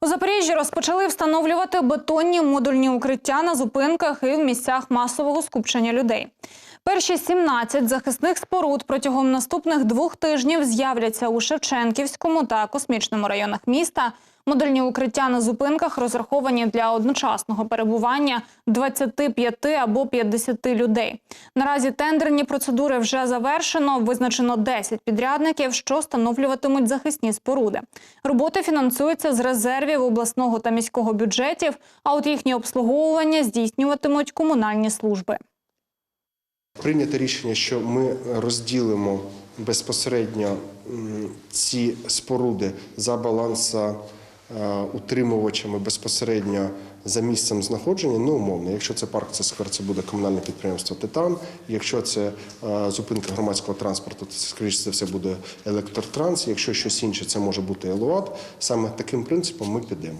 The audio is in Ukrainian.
У Запоріжжі розпочали встановлювати бетонні модульні укриття на зупинках і в місцях масового скупчення людей. Перші 17 захисних споруд протягом наступних двох тижнів з'являться у Шевченківському та космічному районах міста. Модульні укриття на зупинках розраховані для одночасного перебування 25 або 50 людей. Наразі тендерні процедури вже завершено. Визначено 10 підрядників, що встановлюватимуть захисні споруди. Роботи фінансуються з резервів обласного та міського бюджетів, а от їхнє обслуговування здійснюватимуть комунальні служби. Прийнято рішення, що ми розділимо безпосередньо ці споруди за баланса е, утримувачами безпосередньо за місцем знаходження. Ну, умовно, якщо це парк, це сквер, це буде комунальне підприємство Титан. Якщо це е, зупинка громадського транспорту, то це скоріше за все буде електротранс. Якщо щось інше, це може бути елуат. Саме таким принципом ми підемо.